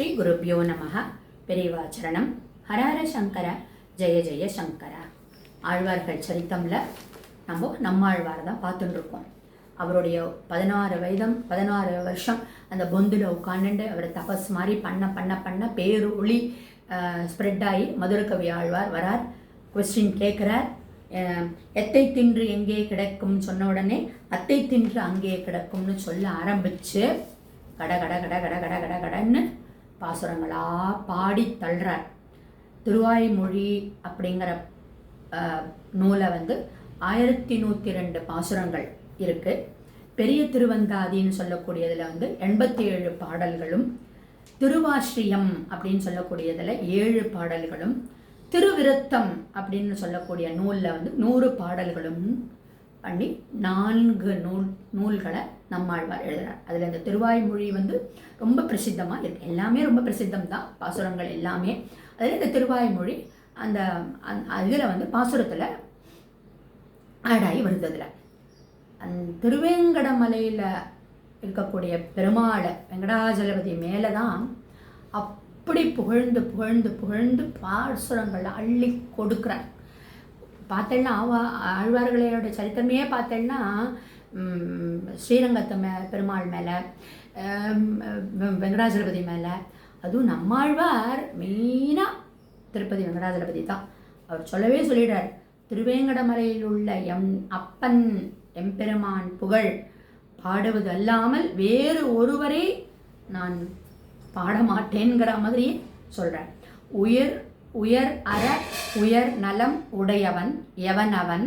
ஸ்ரீ குருப்பியோ நமக பெரியவாச்சரணம் ஹரஹர சங்கர. ஜெய ஜெய சங்கர. ஆழ்வார்கள் சரித்தமில் நம்ம நம்மாழ்வாரை தான் பார்த்துட்டுருக்கோம் அவருடைய பதினாறு வயதம் பதினாறு வருஷம் அந்த பொந்தில் உட்காந்துட்டு அவர் தபஸ் மாதிரி பண்ண பண்ண பண்ண பேரு ஒளி ஸ்ப்ரெட் ஆகி மதுரகவி ஆழ்வார் வரார். கொஸ்டின் கேட்குறார். எத்தை தின்று எங்கே கிடக்கும்னு சொன்ன உடனே அத்தை தின்று அங்கே கிடக்கும்னு சொல்ல ஆரம்பித்து கட கட கட கட கட கட கடன்னு பாசுரங்களாக பாடி தள்ளுறார். திருவாய்மொழி அப்படிங்கிற நூலை வந்து ஆயிரத்தி நூற்றி ரெண்டு பாசுரங்கள் இருக்குது பெரிய திருவந்தாதின்னு சொல்லக்கூடியதில் வந்து எண்பத்தி ஏழு பாடல்களும் திருவாஸ்ரியம் அப்படின்னு சொல்லக்கூடியதில் ஏழு பாடல்களும் திருவிருத்தம் அப்படின்னு சொல்லக்கூடிய நூலில் வந்து நூறு பாடல்களும் பண்ணி நான்கு நூல் நூல்களை நம்மாழ்வார் எழுதுகிறார் அதில் இந்த திருவாய்மொழி வந்து ரொம்ப பிரசித்தமாக இருக்குது எல்லாமே ரொம்ப பிரசித்தம் தான் பாசுரங்கள் எல்லாமே. அதில் இந்த திருவாய்மொழி அந்த இதில் வந்து பாசுரத்தில் ஆடாகி வருது அதில். அந்த திருவேங்கடமலையில் இருக்கக்கூடிய பெருமாளை வெங்கடாஜலபதி மேலே தான் அப்படி புகழ்ந்து புகழ்ந்து புகழ்ந்து பாசுரங்களை அள்ளி கொடுக்குறார். பார்த்தேன்னா ஆழ்வார்களோட சரித்திரமே பார்த்தேன்னா ஸ்ரீரங்கத்து மே பெருமாள் மேலே வெங்கடாஜலபதி மேலே. அதுவும் நம்மாழ்வார் மெயினாக திருப்பதி வெங்கடாஜலபதி தான். அவர் சொல்லவே சொல்லிடுறார் திருவேங்கடமலையில் உள்ள எம் அப்பன் எம்பெருமான் புகழ் பாடுவது அல்லாமல் வேறு ஒருவரை நான் பாட மாட்டேங்கிற மாதிரி சொல்கிறார் உயிர் உயர் அற உயர் நலம் உடையவன் எவன் அவன்?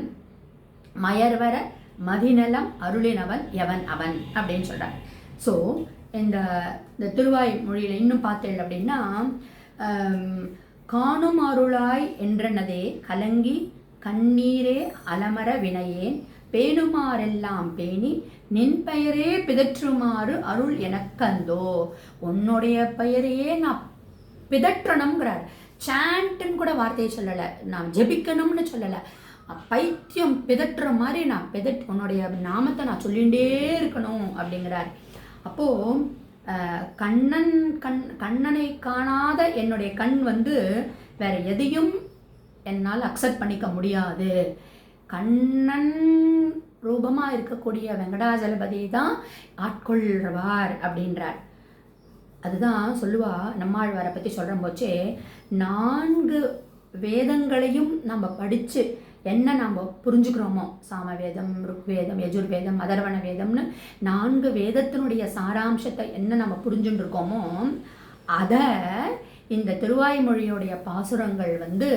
மயர்வர மதிநலம் அருளினவன் எவன் அவன்? அப்படின்னு சொல்கிறார் ஸோ இந்த இந்த திருவாய் மொழியில் இன்னும் பார்த்தேன் அப்படின்னா காணும் அருளாய் என்றனதே கலங்கி கண்ணீரே அலமர வினையேன். பேணுமாறெல்லாம் பேணி நின் பெயரே பிதற்றுமாறு அருள் எனக்கந்தோ. உன்னுடைய பெயரையே நான் பிதற்றணுங்கிறார் சாண்ட்டுன்னு கூட வார்த்தையை சொல்லலை. நான் ஜெபிக்கணும்னு சொல்லலை. பைத்தியம் பிதற்றுற மாதிரி நான் பிதட் உன்னுடைய நாமத்தை நான் சொல்லிகிட்டே இருக்கணும் அப்படிங்கிறார். அப்போது கண்ணன் கண் கண்ணனை காணாத என்னுடைய கண் வந்து வேற எதையும் என்னால் அக்செப்ட் பண்ணிக்க முடியாது. கண்ணன் ரூபமாக இருக்கக்கூடிய வெங்கடாஜலபதி தான் ஆட்கொள்வார் அப்படின்றார். அதுதான் சொல்லுவா நம்மாழ்வாரை பற்றி சொல்கிற போச்சே நான்கு வேதங்களையும் நம்ம படித்து என்ன நம்ம புரிஞ்சுக்கிறோமோ சாமவேதம் ருக்வேதம் யஜுர்வேதம் அதர்வண வேதம்னு நான்கு வேதத்தினுடைய சாராம்சத்தை என்ன நம்ம புரிஞ்சுட்டு இருக்கோமோ அதை இந்த திருவாய்மொழியுடைய பாசுரங்கள் வந்து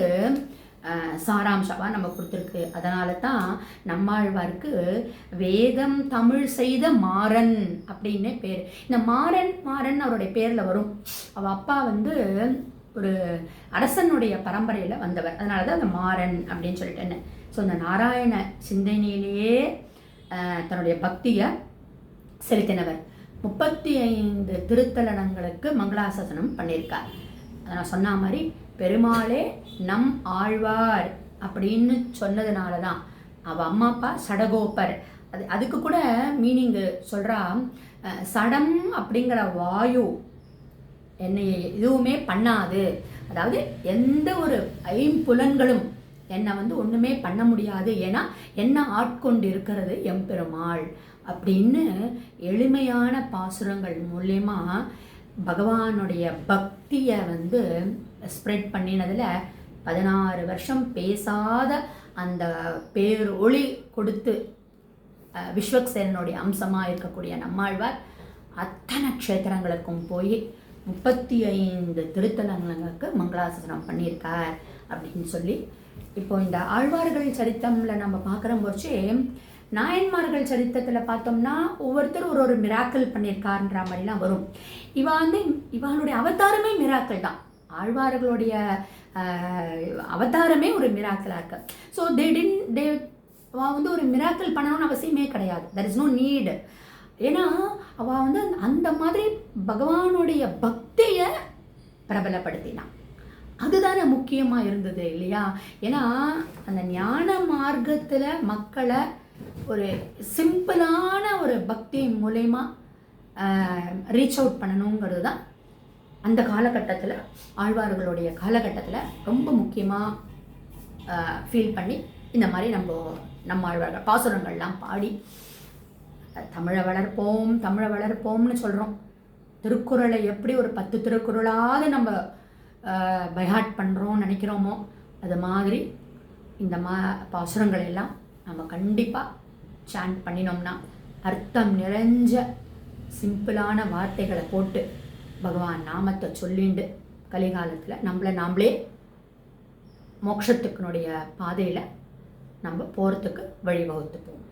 சாராம்சமாக நம்ம கொடுத்துருக்கு. அதனால தான் நம்மாழ்வாருக்கு வேதம் தமிழ் செய்த மாறன் அப்படின்னு பேர். இந்த மாறன் மாறன் அவருடைய பேரில் வரும். அவள் அப்பா வந்து ஒரு அரசனுடைய பரம்பரையில் வந்தவர். அதனால தான் அந்த மாறன் அப்படின்னு சொல்லிட்டு என்ன ஸோ இந்த நாராயண சிந்தனையிலேயே தன்னுடைய பக்தியை செலுத்தினவர். முப்பத்தி ஐந்து திருத்தலனங்களுக்கு மங்களாசாசனம் பண்ணியிருக்கார். அதை நான் சொன்ன மாதிரி பெருமாளே நம் ஆழ்வார் அப்படின்னு சொன்னதுனால தான் அவள் அம்மா அப்பா சடகோப்பர். அது அதுக்கு கூட மீனிங்கு சொல்கிறா சடம் அப்படிங்கிற வாயு என்னை எதுவுமே பண்ணாது. அதாவது எந்த ஒரு ஐம்புலன்களும் என்னை வந்து ஒன்றுமே பண்ண முடியாது. ஏன்னா என்ன ஆட்கொண்டு இருக்கிறது எம்பெருமாள் அப்படின்னு எளிமையான பாசுரங்கள் மூலயமா பகவானுடைய பக்தியை வந்து ஸ்ப்ரெட் பண்ணினதில் பதினாறு வருஷம் பேசாத அந்த பேர் ஒளி கொடுத்து விஸ்வக்சேரனுடைய அம்சமாக இருக்கக்கூடிய நம்மாழ்வார் அத்தனை க்ஷேத்திரங்களுக்கும் போய் முப்பத்தி ஐந்து திருத்தலங்களுக்கு மங்களாசனம் பண்ணியிருக்கார் அப்படின்னு சொல்லி இப்போ இந்த ஆழ்வார்கள் சரித்தமில் நம்ம பார்க்குற போச்சு நாயன்மார்கள் சரித்திரத்தில் பார்த்தோம்னா ஒவ்வொருத்தரும் ஒரு ஒரு மிராக்கல் பண்ணியிருக்காருன்ற மாதிரிலாம் வரும். இவ வந்து இவளுடைய அவதாரமே மிராக்கள் தான். ஆழ்வார்களுடைய அவதாரமே ஒரு மிராக்கலாக இருக்கு. ஸோ தே டின் தே வந்து ஒரு மிராக்கல் பண்ணணும்னு அவசியமே கிடையாது. தெர் இஸ் நோ நீடு ஏன்னா அவள் வந்து அந்த- அந்த மாதிரி பகவானுடைய பக்தியை பிரபலப்படுத்தினான் அதுதானே முக்கியமாக இருந்தது இல்லையா? ஏன்னா அந்த ஞான மார்க்கத்தில் மக்களை ஒரு சிம்பிளான ஒரு பக்தி மூலயமா ரீச் அவுட் பண்ணணுங்கிறது தான் அந்த காலகட்டத்தில் ஆழ்வார்களுடைய காலகட்டத்தில் ரொம்ப முக்கியமாக ஃபீல் பண்ணி இந்த மாதிரி நம்ம நம்ம ஆழ்வார்கள் பாசுரங்கள்லாம் பாடி தமிழை வளர்ப்போம் தமிழை வளர்ப்போம்னு சொல்கிறோம் திருக்குறளை எப்படி ஒரு பத்து திருக்குறளாவது நம்ம பைஹாட் பண்ணுறோம் நினைக்கிறோமோ அது மாதிரி இந்த மா பாசுரங்கள் எல்லாம் நம்ம கண்டிப்பாக சாண்ட் பண்ணினோம்னா அர்த்தம் நிறைஞ்ச சிம்பிளான வார்த்தைகளை போட்டு பகவான் நாமத்தை சொல்லிண்டு கலிகாலத்தில் நம்மளை நாம்ளே மோட்சத்துக்குனுடைய பாதையில் நம்ம போகிறதுக்கு வழிவகுத்துப்போம்.